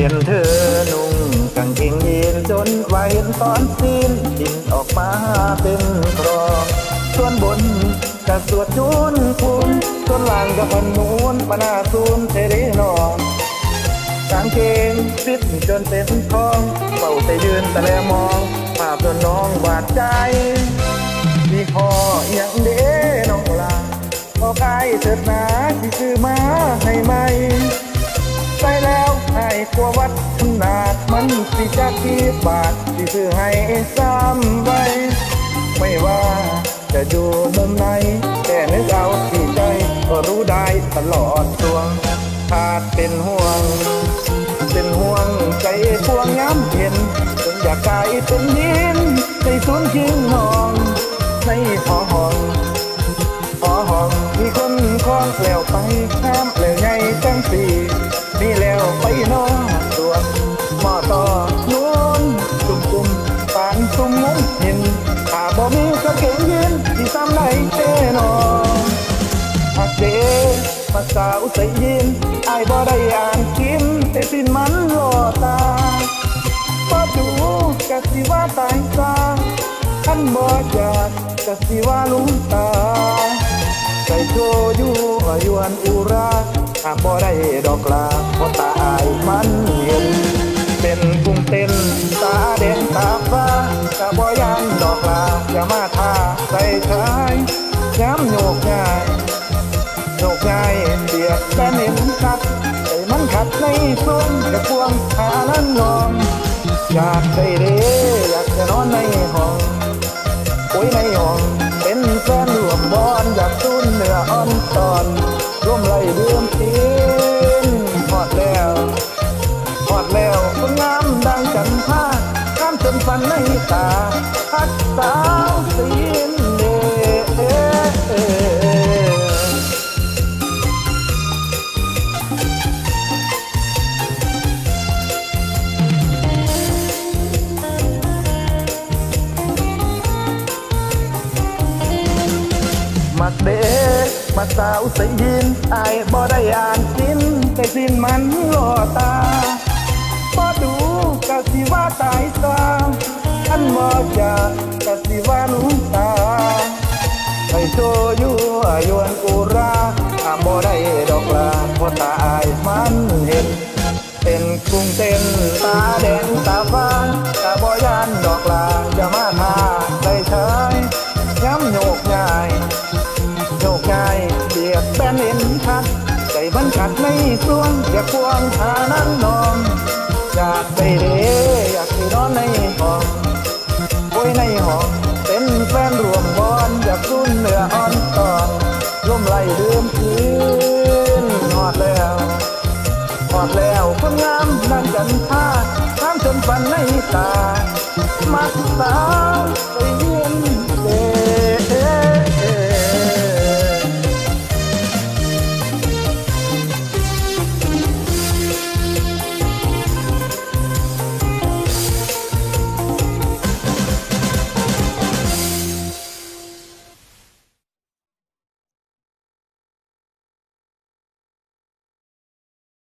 เห็นเธอนุ่งกางเกงยีนจนวาเห็นตอนซีนดินออกมาเป็นครองส่วนบนกระสวดจุนคุณส่วนล่างก็พนูนปนาซูนเทเรนองกางเกงฟิตจนเป็นทองเป่าแต่ยืนแต่แลมองภาพจนน้องบาดใจมีคออย่างเด้น้องลาพอกายเถิดนาที่ซื้อมาให้ไหมใส่แล้ว กลัววัดขนาดมันสิจะกี่บาทที่ซื้อให้ซ้ำไว้ ไม่ว่าจะอยู่มุมไหนแต่นึกเอาที่ใจ ก็รู้ได้ตลอดดวงขาดเป็นห่วง เป็นห่วงใจพวงย้ำเห็นจนอยากกลายเป็นดินในสูนยิงนอง ในหอห้องหอห้องมีคนคล้องแล้วไปข้ามแล้วไงจังสีนี่แล้วไปนอน เก่งยืนที่ซ้ำได้เต้นอหักเดมาสาวใส่ยินอายบ่ได้อ่านกินแต่สิ้นมันหล่อตาบ่ดูกะสิว่าตายซาท่านบ่อยากกะสิว่าลุงตาใส่โชอยู่อยวนอุราหากบ่ได้ดอกลาเพราะตา ใส่ชายย้ำโยกง่ายโยกง่ายเบียดแป้นเห็นคัดไอ้มันขัดในส้นกระพวงขานั้นนอนอยากได้เดอยากจะนอนในห้องโอ้ยในห้องเป็นแฟนร่วมบอนอยากตุ้นเนื้ออ่อนตอนร่วมไหลเดือมตีนหอดแล้วหอดแล้วคนงามดังจันทราข้ามจนฟันในตาพักสา มักเด็กมาสาวใส่ยินอายบ่ได้อ่านกินแต่สิ้นมันล่อตาพอดูกะสิว่าตายซาอันบ่จากกะสิว่าลุงตาไปโชอยู่อายวนกุราอาบ่ได้ดอกลาเพราะตาอายมันเห็นเป็นกุ้งเต้นตาแดงตาฟ้ากะบ่ยานดอกลาอย่ามาทาได้เฉยย้ำโยกง่า ดใจมันขัดในส่วงอย่าควงหานั้นนอนอยากไปเดอยากไปนอนในห้องโอยในห้องเป็นแฟนรวมบอนอยากรุ่นเนื้ออ่อนตอนร่วมไหลดื่มคืนหอดแล้วหอดแล้วคนงามนั่งกันท่าข้ามจนฟันในตามักสาวไปเยี่ยม